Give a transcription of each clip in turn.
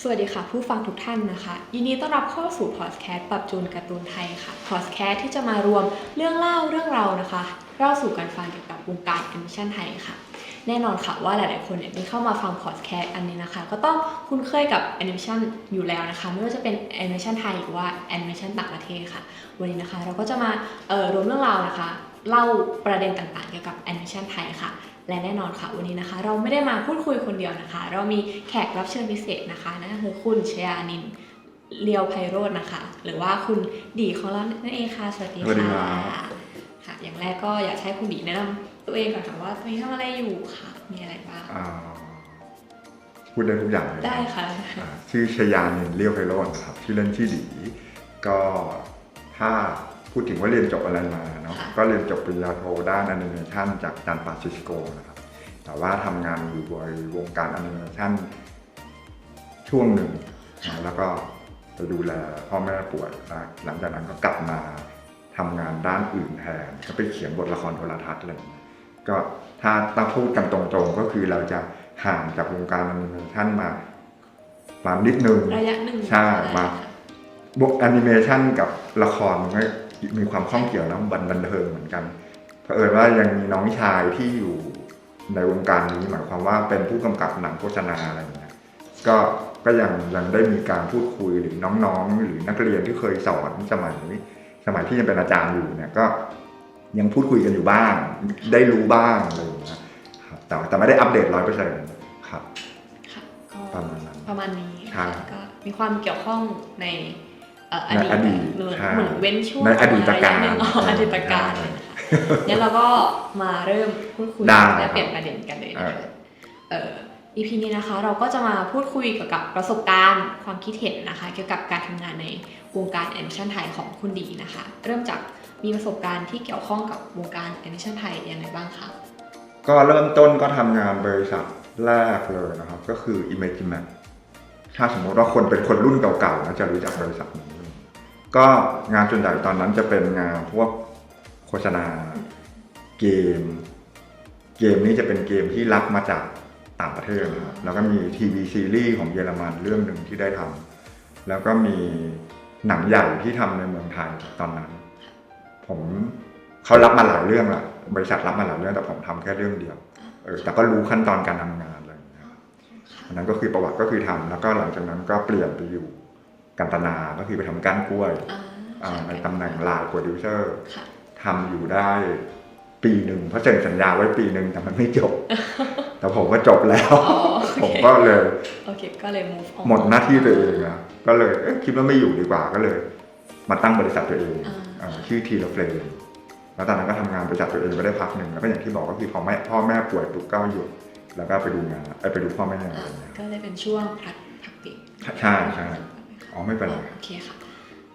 สวัสดีค่ะ ผู้ฟังทุกท่านนะคะ ยินดีต้อนรับเข้าสู่พอดแคสต์ปรับจูนการ์ตูนไทยค่ะพอดแคสต์ที่จะมารวมเรื่องเล่าเรื่องเรานะคะเล่าสู่กันฟังเกี่ยวกับวงการแอนิเมชันไทยค่ะ แน่นอนค่ะว่าหลาย ๆ คนเนี่ยที่เข้ามาฟังพอดแคสต์อันนี้นะคะ ก็ต้องคุ้นเคยกับแอนิเมชันอยู่แล้วนะคะ ไม่ว่าจะเป็นแอนิเมชันไทยหรือว่าแอนิเมชันต่างประเทศค่ะ วันนี้นะคะ เราก็จะมาเอ่อรวมเรื่องราวนะคะ เล่าประเด็นต่างๆ เกี่ยวกับแอนิเมชันไทยค่ะ และแน่นอนค่ะวันนี้นะคะ เราไม่ได้มาพูดคุยคนเดียวนะคะ เรามีแขกรับเชิญพิเศษนะคะนั่นก็คือคุณชยานินเลียวไพโรจน์นะคะ หรือว่าคุณดีของเรานั่นเองค่ะสวัสดีสวัสดีค่ะครับค่ะ อย่างแรกก็อยากให้คุณดีแนะนำตัวเองก่อนค่ะว่าตอนนี้ทำอะไรอยู่ค่ะ มีอะไรบ้าง อ่าพูดได้ทุกอย่างเลยนะได้ค่ะ อ่าชื่อชยานินเลี้ยวไพโรจน์นะครับชื่อเล่นชื่อดี ก็ถ้า พูดถึงว่าเรียนจบอะไรมาเนาะค่ะก็เรียนจบปริญญาโทด้านแอนิเมชันจากจันปาชิสโกนะครับแต่ว่าทำงานอยู่ในวงการแอนิเมชันช่วงหนึ่งนะแล้วก็ไปดูแลพ่อแม่ป่วยนะหลังจากนั้นก็กลับมาทำงานด้านอื่นแทนก็ไปเขียนบทละครโทรทัศน์อะไรอย่างเงี้ยก็ถ้าต้องพูดกันตรงๆก็คือเราจะห่างจากวงการแอนิเมชันมามานิดนึงระยะหนึ่งใช่มาบวกแอนิเมชันกับละครมันก็ มีความข้องเกี่ยวนะบันบันเทิงเหมือนกันเผอิญว่ายังมีน้องชายที่อยู่ในวงการนี้หมายความว่าเป็นผู้กำกับหนังโฆษณาอะไรอย่างเงี้ยก็ก็ยังยังได้มีการพูดคุยหรือน้องๆ หรือนักเรียนที่เคยสอนสมัยสมัยที่ยังเป็นอาจารย์อยู่เนี่ยก็ยังพูดคุยกันอยู่บ้าง ได้รู้บ้างอะไรอย่างเงี้ยครับแต่แต่ไม่ได้อัปเดตร้อยเปอร์เซ็นต์ครับค่ะก็ประมาณนั้นประมาณนี้ใช่ก็มีความเกี่ยวข้องในเอ่ออในดีตอดีตเหมือนใช่เหมือนเว้นช่วงในอดีตการะยะหนึ่งอ๋อใช่อดีตการเลยนะคะงั้นเราก็มาเริ่มพูดคุยได้และเปลี่ยนประเด็นกันเลยนะเอคะอเอ่อ EP นี้นะคะเราก็จะมาพูดคุยเกี่ยวกับประสบการณ์ความคิดเห็นนะคะ เกี่ยวกับการทำงานในวงการแอนิเมชันไทยของคุณดีนะคะ เริ่มจากมีประสบการณ์ที่เกี่ยวข้องกับวงการแอนิเมชันไทยยังไงบ้างคะก็เริ่มต้นก็ทำงานบริษัทแรกเลยนะครับ ก็คือ Imagimax ถ้าสมมติว่าคนเป็นคนรุ่นเก่าๆนะจะรู้จักบริษัทนี้ ก็งานส่วนใหญ่ตอนนั้นจะเป็นงานพวกโฆษณาเกม เกมนี้จะเป็นเกมที่รับมาจากต่างประเทศนะครับแล้วก็มีทีวีซีรีส์ของเยอรมันเรื่องหนึ่งที่ได้ทำแล้วก็มีหนังใหญ่ที่ทำในเมืองไทยตอนนั้น ผมเขารับมาหลายเรื่องละบริษัทรับมาหลายเรื่องแต่ผมทำแค่เรื่องเดียวเออแต่ก็รู้ขั้นตอนการทำงานอะไรอย่างเงี้ยครับอันนั้นก็คือประวัติก็คือทำแล้วก็หลังจากนั้นก็เปลี่ยนไปอยู่ กันตนาก็คือไปทำก้านกล้วยอ่าอ่าในตำแหน่งลายโปรดิวเซอร์ค่ะทำอยู่ได้ปีหนึ่งเพราะเซ็นสัญญาไว้ปีหนึ่งแต่มันไม่จบ แต่ผมก็จบแล้วอ๋อโอเคผมก็เลยโอเคก็เลย move on หมดหน้าที่ตัวเองนะก็เลยเอ๊ะคิดว่าไม่อยู่ดีกว่าก็เลย มาตั้งบริษัทตัวเองอ่าอ่าชื่อทีละเฟลมแล้วตอนนั้นก็ทำงานบริษัทตัวเองไปได้พักหนึ่งแล้วก็อย่างที่บอกก็คือพอแม่พ่อแม่ป่วยปุ๊บก็หยุดแล้วก็ไปดูงานเอ้ยไปดูพ่อแม่อะไรอ่าอย่างเงี้ยก็เลยเป็นช่วงพักพักเบรกใช่ใช่ อ๋อไม่เป็นไร โอเคค่ะ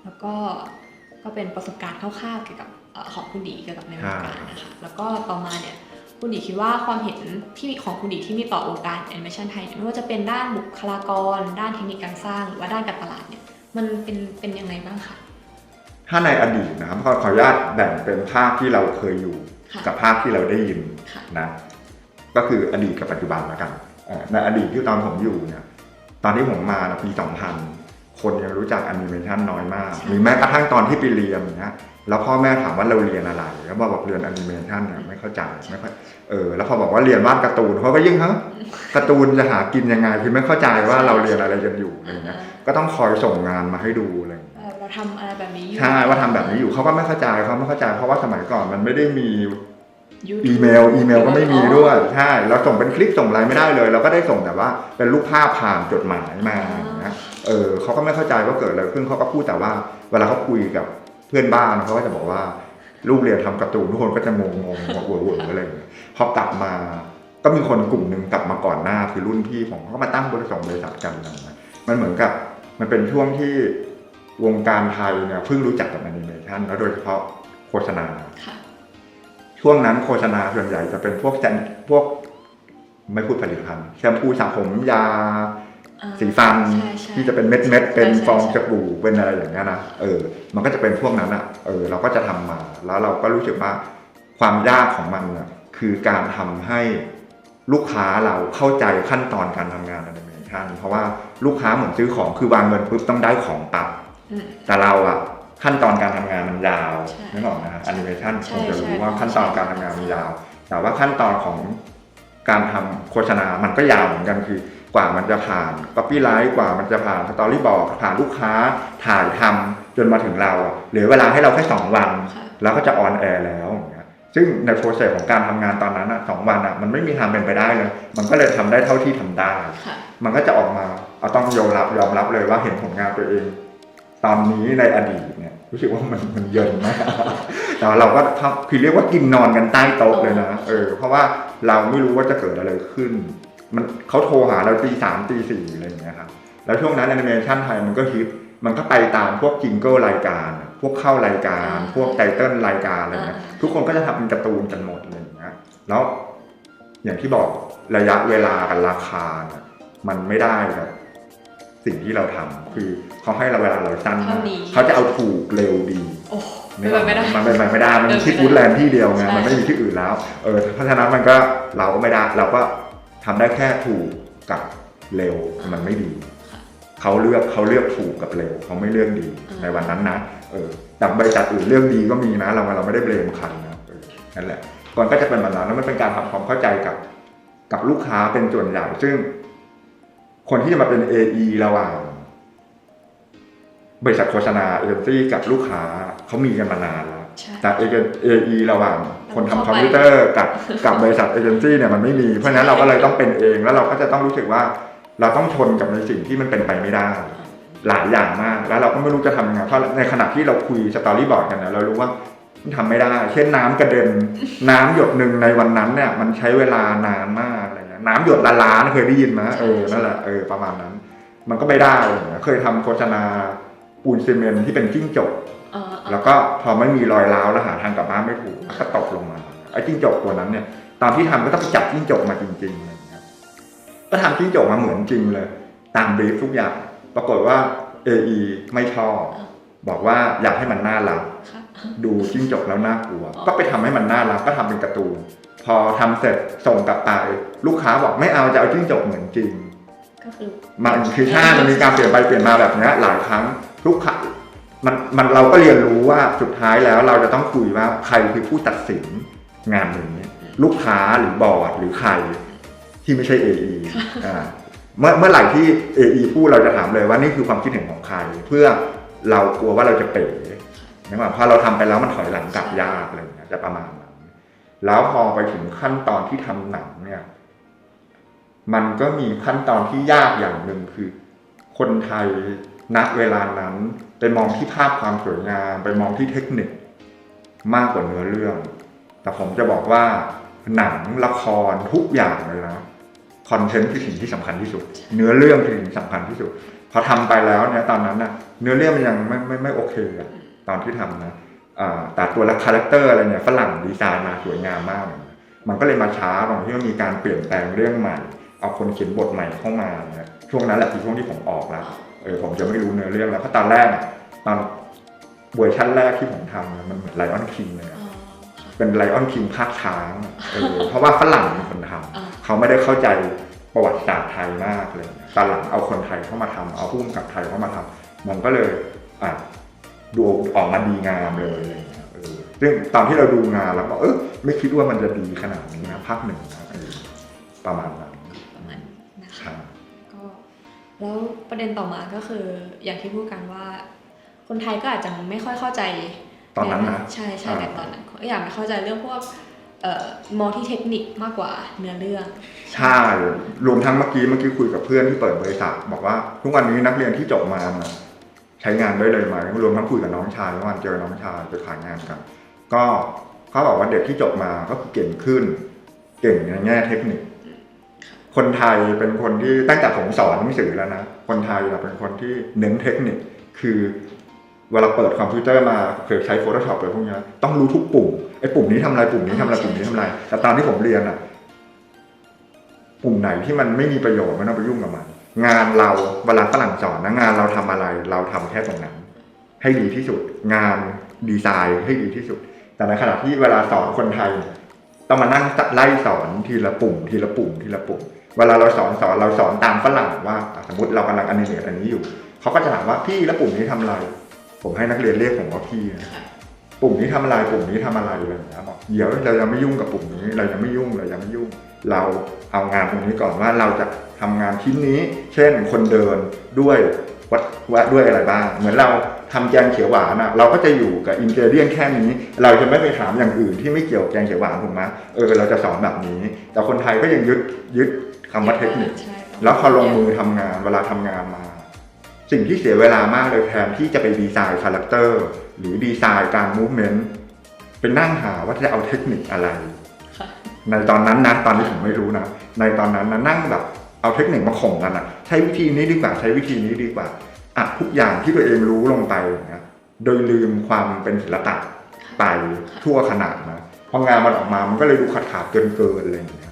แล้วก็ก็เป็นประสบการณ์คร่าวๆเกี่ยวกับเอ่อของคุณดีเกี่ยวกับในวงการนะคะ แล้วก็ต่อมาเนี่ยคุณดีคิดว่าความเห็นที่มีของคุณดีที่มีต่อวงการแอนิเมชันไทยเนี่ยไม่ว่าจะเป็นด้านบุคลากร ด้านเทคนิคการสร้างหรือว่าด้านการตลาดเนี่ยมันเป็นเป็นยังไงบ้างคะ ถ้าในอดีตนะครับขอขออนุญาตแบ่งเป็นภาคที่เราเคยอยู่ค่ะกับภาคที่เราได้ยินค่ะ นะก็คืออดีตกับปัจจุบันแล้วกันเอ่อในอดีตที่ตอนผมอยู่เนี่ยตอนที่ผมมานะปี 2000 คนยังรู้จักแอนิเมชันน้อยมากใช่หรือแม้กระทั่งตอนที่ไปเรียนอย่างเงี้ยแล้วพ่อแม่ถามว่าเราเรียนอะไร แล้วบอกบอกเรียนแอนิเมชันเนี่ยไม่เข้าใจไม่ค่อยเออแล้วพอบอกว่าเรียนวาดการ์ตูนเขาก็ยิ่งฮะการ์ตูนจะหากินยังไงคือไม่เข้าใจว่าเราเรียนอะไรกันอยู่อะไรเงี้ยก็ต้องคอยส่งงานมาให้ดูอะไรอย่างเงี้ยเอ่อเราทำอะไรแบบนี้อยู่ใช่ว่าทำแบบนี้อยู่เขาก็ไม่เข้าใจเขาไม่เข้าใจ เพราะว่าสมัยก่อนมันไม่ได้มี YouTube อีเมลอีเมลก็ไม่มีด้วยใช่เราส่งเป็นคลิปส่งอะไรไม่ได้เลย เราก็ได้ส่งแต่ว่าเป็นรูปภาพผ่านจดหมายมาอย่าง เออเขาก็ไม่เข้าใจว่าเกิดอะไรขึ้นเขาก็พูดแต่ว่า เวลาเขาคุยกับเพื่อนบ้านเขาก็จะบอกว่าลูกเรียนทำการ์ตูนทุกคนก็จะงงงงหัวหัวอะไรอย่างเงี้ยพอกลับมาก็มีคนกลุ่มหนึ่งกลับมาก่อนหน้าคือรุ่นพี่ผมเขาก็มาตั้งบริษัทบริษัทกันอะไรเงี้ยมันเหมือนกับมันเป็นช่วงที่วงการไทยเนี่ยเพิ่งรู้จักกับแอนิเมชันแล้วโดยเฉพาะโฆษณาช่วงนั้นโฆษณาส่วนใหญ่จะเป็นพวกแจนพวกไม่พูดผลิตภัณฑ์แชมพูสระผมยา สีฟันใช่ใช่ที่จะเป็นเม็ดเม็ดๆเป็นใช่ใช่ฟองใช่สบู่เป็นอะไรอย่างเงี้ยนะเออ มันก็จะเป็นพวกนั้นอะเออเราก็จะทำมา แล้วเราก็รู้สึกว่าความยากของมันน่ะคือการทำให้ลูกค้าเราเข้าใจขั้นตอนการทำงานแอนิเมชันเพราะว่าลูกค้าเหมือนซื้อของคือวางเงินปุ๊บต้องได้ของปั๊บอืมแต่เราอะขั้นตอนการทำงานมันยาวใช่นึกออกนะฮะแอนิเมชันใช่คงจะรู้ใช่ว่าขั้นตอนการทำงานมันยาว แต่ว่าขั้นตอนของการทำโฆษณา มันก็ยาวเหมือนกันคือ กว่ามันจะผ่านก๊อปปี้ไลท์กว่ามันจะผ่านสตอรี่บอร์ดผ่านลูกค้าถ่ายทำจนมาถึงเราอะเหลือเวลาให้เราแค่สองวันค่ะแล้วก็จะออนแอร์แล้วอย่างเงี้ยซึ่งในโปรเซสของการทำงานตอนนั้นอะสองวันอะมันไม่มีทางเป็นไปได้เลย มันก็เลยทำได้เท่าที่ทำได้ค่ะมันก็จะออกมาเอาต้องยอมรับยอมรับเลยว่าเห็นผลงานตัวเอง ตอนนี้ในอดีตเนี่ยรู้สึกว่ามันมันเยินมากแต่ว่าเราก็ทำคือเรียกว่ากินนอนกันใต้โต๊ะเลยนะเออเพราะว่าเราไม่รู้ว่าจะเกิดอะไรขึ้น มันเขาโทรหาเราตีสามตีสี่อะไรอย่างเงี้ยครับแล้วช่วงนั้นแอนิเมชันไทยมันก็ฮิตมันก็ไปตามพวกจิงเกิลรายการ พวกเข้ารายการ พวกไตเติ้ลรายการอะไรเงี้ยทุกคนก็จะทำเป็นการ์ตูนกันหมดอะไรอย่างเงี้ยแล้วอย่างที่บอกระยะเวลากับราคาน่ะมันไม่ได้กับสิ่งที่เราทำคือเขาให้เราเวลาเราสั้นมากเท่านี้เขาจะเอาถูกเร็วดีโอ้เป็นไปไม่ได้มันเป็นไปไม่ได้มันมีที่เป็นไปไม่ได้ฟูดแลนด์ที่เดียวไงใช่มันไม่มีที่อื่นแล้ว เออเพราะฉะนั้นมันก็เราก็ไม่ได้เราก็ ทำได้แค่ถูกกับเร็วมันไม่ดีเขาเลือกเขาเลือกถูกกับเร็วเขาไม่เลือกดีอืมในวันนั้นนะเออแต่บริษัทอื่นเลือกดีก็มีนะ เราเราไม่ได้เบลมใครนะเออนั่นแหละก่อนก็จะเป็นแบบนั้นแล้วมันเป็นการทำความเข้าใจกับ กับลูกค้าเป็นส่วนใหญ่ซึ่ง คนที่จะมาเป็น AE ระหว่างบริษัทโฆษณาเอเจนซี่กับลูกค้าเขามีกันมานานแล้ว ใช่แต่เอเอระหว่างคนทำเข้าไปคอมพิวเตอร์กับกับบริษัทเอเจนซี่เนี่ยมันไม่มี เพราะฉะนั้นเราก็เลยต้องเป็นเอง แล้วเราก็จะต้องรู้สึกว่าเราต้องทนกับในสิ่งที่มันเป็นไปไม่ได้ หลายอย่างมาก แล้วเราก็ไม่รู้จะทำยังไงเพราะในขณะที่เราคุยสตอรี่บอร์ดกันเนี่ยเรารู้ว่ามันทำไม่ได้ เช่นน้ำกระเด็น น้ำหยดหนึ่งในวันนั้นเนี่ยมันใช้เวลานานมากอะไรเงี้ยน้ำหยดละล้านเคยได้ยินไหมเออนั่นแหละเออประมาณนั้น มันก็ไม่ได้อะไรเงี้ยเคยทำโฆษณาปูนซีเมนต์ที่เป็นจิ้งจกเออเออ แล้วก็พอไม่มีรอยร้าวแล้วหาทางกลับบ้านไม่ถูกก็ตกลงมาไอ้จิ้งจกตัวนั้นเนี่ยตอนที่ทำก็ต้องไปจับจิ้งจกมาจริงๆอะไรอย่างเงี้ยก็ทำจิ้งจกมาเหมือนจริงเลย ตามบรีฟทุกอย่าง ปรากฏว่า AE ไม่ชอบ บอกว่าอยากให้มันน่ารักค่ะดูจิ้งจกแล้วน่ากลัวอ๋อก็ไปทำให้มันน่ารักก็ทำเป็นการ์ตูน พอทำเสร็จส่งกลับไป ลูกค้าบอกไม่เอาจะเอาจิ้งจกเหมือนจริงก็คือมันคือใช่มันมีการเปลี่ยนไปเปลี่ยนมาแบบเนี้ยหลายครั้งทุกครั้ง มันมันเราก็เรียนรู้ว่าสุดท้ายแล้วเราจะต้องคุยว่าใครคือผู้ตัดสินงานนี้ลูกค้าหรือบอร์ดหรือใครที่ไม่ใช่ AE อ่าเมื่อเมื่อไหร่ที่ AE พูดเราจะถามเลยว่านี่คือความคิดเห็นของใคร เพื่อเรากลัวว่าเราจะเป๋นึกว่าพอเราทำไปแล้วมันถอยหลังกลับยากอะไรอย่างเงี้ยจะประมาณนั้นแล้วพอไปถึงขั้นตอนที่ทำหนังเนี่ย มันก็มีขั้นตอนที่ยากอย่างหนึ่งคือ คนไทย ณเวลานั้นไปมองที่ภาพความสวยงาม ไปมองที่เทคนิคมากกว่าเนื้อเรื่อง แต่ผมจะบอกว่าหนังละครทุกอย่างเลยนะคอนเทนต์คือสิ่งที่สำคัญที่สุด เนื้อเรื่องคือสิ่งที่สำคัญที่สุด พอทำไปแล้วเนี่ยตอนนั้นนะเนื้อเรื่องมันยังไม่ไม่ไม่โอเคอะตอนที่ทำนะแต่ตัวละคาแรคเตอร์อะไรเนี่ยฝรั่งดีไซน์มาสวยงามมาก มันก็เลยมาช้าตรงที่ว่ามีการเปลี่ยนแปลงเรื่องใหม่ เอาคนเขียนบทใหม่เข้ามาเนี่ยช่วงนั้นแหละคือช่วงที่ผมออกแล้ว เออผมจะไม่รู้เนื้อเรื่องแล้วเพราะตอนแรกอะตอนเวอร์ชันแรกที่ผมทำเนี่ยมันเหมือนไลออนคิงเลยอะอ๋อค่ะเป็นไลออนคิงภาคช้างเออเพราะว่าฝรั่งเป็นคนทำอ่าเขาไม่ได้เข้าใจประวัติศาสตร์ไทยมากเลยตอนหลังเอาคนไทยเข้ามาทำเอาผู้กำกับไทยเข้ามาทำมันก็เลยอะดูออกมาดีงามเลยอะไรอย่างเงี้ยเออซึ่งตอนที่เราดูงานเราก็เออไม่คิดว่ามันจะดีขนาดนี้นะภาคหนึ่งนะเออประมาณนั้น แล้วประเด็นต่อมาก็คืออย่างที่พูดกันว่า คนไทยก็อาจจะไม่ค่อยเข้าใจตอนนั้นนะใช่ใช่อ่าในตอนนั้นก็อยากไม่เข้าใจเรื่องพวกเอ่อมองที่เทคนิคมากกว่าเนื้อเรื่อง ใช่รวมทั้งเมื่อกี้เมื่อกี้คุยกับเพื่อนที่เปิดบริษัท บอกว่าทุกวันนี้นักเรียนที่จบมาน่ะใช้งานได้เลยไหมรวมทั้งคุยกับน้องชายเมื่อวานเจอน้องชายไปขายงานกัน ก็เขาบอกว่าเด็กที่จบมาก็คือเก่งขึ้น เก่งในแง่เทคนิค คนไทยเป็นคนที่ตั้งแต่ผมสอนหนังสือแล้วนะคนไทยอะเป็นคนที่เน้นเทคนิค คือเวลาเปิดคอมพิวเตอร์มาเคยใช้ Photoshop อะไรพวกเนี้ยต้องรู้ทุกปุ่มไอ้ปุ่มนี้ทำอะไรปุ่มนี้ทำอะไรปุ่มนี้ทำอะไรแต่ตอนที่ผมเรียนอะปุ่มไหนที่มันไม่มีประโยชน์ไม่ต้องไปยุ่งกับมันงานเราเวลาฝรั่งสอนนะงานเราทำอะไร เราทำแค่ตรงนั้น ให้ดีที่สุด งานดีไซน์ให้ดีที่สุด แต่ในขณะที่เวลาสอนคนไทย ต้องมานั่งไล่สอนทีละปุ่ม ทีละปุ่มทีละปุ่ม เวลาเราสอนสอนเราสอนตามฝรั่งว่าอะสมมติเรากำลังอนิเมตอันนี้อยู่ เขาก็จะถามว่าพี่แล้วปุ่มนี้ทำอะไร ผมให้นักเรียนเรียกผมว่าพี่นะค่ะปุ่มนี้ทำอะไรปุ่มนี้ทำอะไรอะไรอย่างเงี้ยบอกเดี๋ยวเรายังไม่ยุ่งกับปุ่มนี้ เรายังไม่ยุ่งเรายังไม่ยุ่ง เราเอางานตรงนี้ก่อนว่าเราจะทำงานชิ้นนี้ เช่นคนเดินด้วยวัดวัดด้วยอะไรบ้าง เหมือนเราทำแกงเขียวหวานอะเราก็จะอยู่กับอินเกเดียนแค่นี้ เราจะไม่ไปถามอย่างอื่นที่ไม่เกี่ยวกับแกงเขียวหวานถูกไหมเออเราจะสอนแบบนี้ แต่คนไทยก็ยังยึดยึด คำว่าเทคนิค ใช่แล้วพอลงมือทำงานเวลาทำงานมา สิ่งที่เสียเวลามากเลยแทนที่จะไปดีไซน์คาแรคเตอร์หรือดีไซน์การมูฟเมนต์เป็นนั่งหาว่าจะเอาเทคนิคอะไร ค่ะในตอนนั้นนะตอนนี้ผมไม่รู้นะ ในตอนนั้นนะนั่งแบบเอาเทคนิคมาข่มกันอะใช้วิธีนี้ดีกว่าใช้วิธีนี้ดีกว่าอัดทุกอย่างที่ตัวเองรู้ลงไปนะโดยลืมความเป็นศิลปะไปทั่วขนาดนะพองานมันออกมามันก็เลยดูขาดขาดๆเกินเกินๆอะไรอย่างเงี้ย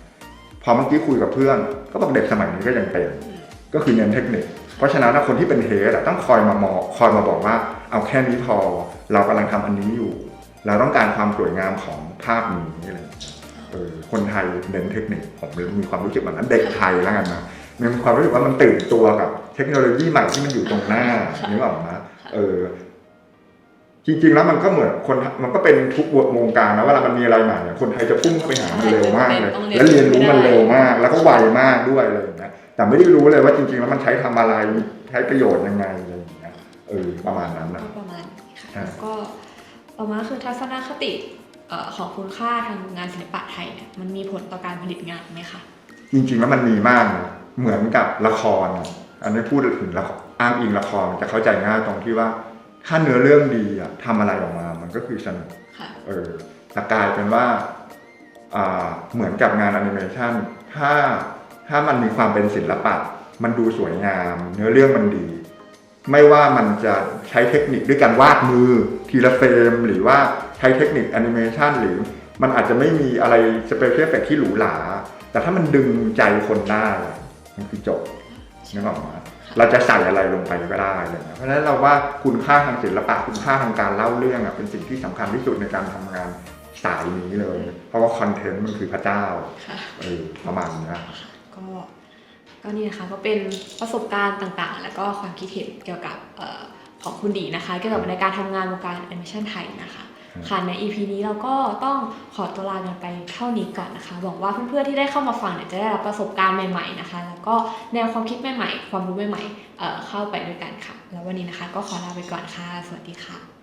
พอเมื่อกี้คุยกับเพื่อนก็บอกเด็กสมัยนี้ก็ยังเป็นก็คือเน้นเทคนิค เพราะฉะนั้นคนที่เป็นเฮดต้องคอยมามองคอยมาบอกว่า เอาแค่นี้พอเรากำลังทำอันนี้อยู่ เราต้องการความสวยงามของภาพนี้อะไรคนไทยเน้นเทคนิคผมมีความรู้สึกแบบนั้นเด็กไทยแล้วกันนะมีความรู้สึกว่ามันตื่นตัวกับเทคโนโลยีใหม่ที่มันอยู่ตรงหน้านึกออกไหมเออ จริงๆแล้วมันก็เหมือนคนมันก็เป็นทุกวงการนะเวลามันมีอะไรใหม่เนี่ยคนไทยจะพุ่งเข้าไปหามันเร็วมากเลยต้องเรียนแล้วเรียนรู้มันเร็วมาก แล้วก็ไวมากด้วยอะไรอย่างเงี้ยแต่ไม่ได้รู้เลยว่าจริงๆแล้วมันใช้ทำอะไรใช้ประโยชน์ยังไงอะไรอย่างเงี้ยเออประมาณนั้นนะก็ประมาณนี้ค่ะอ่าแล้วก็ต่อมาคือทัศนคติเอ่อของคุณค่าทางงานศิลปะไทยเนี่ยมันมีผลต่อการผลิตงานไหมคะจริงๆแล้วมันมีมากนะเหมือนกับละครอะอันนี้พูดถึงละครอ้างอิงละครมันจะเข้าใจง่ายตรงที่ว่า ถ้าเนื้อเรื่องดีอะทำอะไรออกมา มันก็คือสนุกค่ะเออแต่กลายเป็นว่าอ่าเหมือนกับงานแอนิเมชันถ้าถ้ามันมีความเป็นศิลปะ มันดูสวยงาม เนื้อเรื่องมันดี ไม่ว่ามันจะใช้เทคนิคด้วยการวาดมือทีละเฟรมหรือว่าใช้เทคนิคแอนิเมชันหรือมันอาจจะไม่มีอะไรสเปเชียลเอฟเฟกที่หรูหรา แต่ถ้ามันดึงใจคนได้อะมันคือจบนึกออกไหม เราจะใส่อะไรลงไปก็ได้อะไรเลยเพราะฉะนั้นเราว่าคุณค่าทางศิลปะคุณค่าทางการเล่าเรื่องอะเป็นสิ่งที่สำคัญที่สุดในการทำงานสายนี้เลย เพราะว่าคอนเทนต์มันคือพระเจ้าค่ะเออประมาณเนี้ยก็ก็นี่นะคะก็เป็นประสบการณ์ต่างๆ แล้วก็ความคิดเห็นเกี่ยวกับเออของคุณดีนะคะเกี่ยวกับในการทำงานวงการแอนิเมชันไทยนะคะอืม ค่ะใน EP นี้เราก็ต้องขอตัวลากันไปเท่านี้ก่อนนะคะ หวังว่าเพื่อนๆที่ได้เข้ามาฟังเนี่ยจะได้รับประสบการณ์ใหม่ๆนะคะ แล้วก็แนวความคิดใหม่ๆ ความรู้ใหม่ๆเเข้าไปด้วยกันค่ะ แล้ววันนี้นะคะ ก็ขอลาไปก่อนค่ะ สวัสดีค่ะ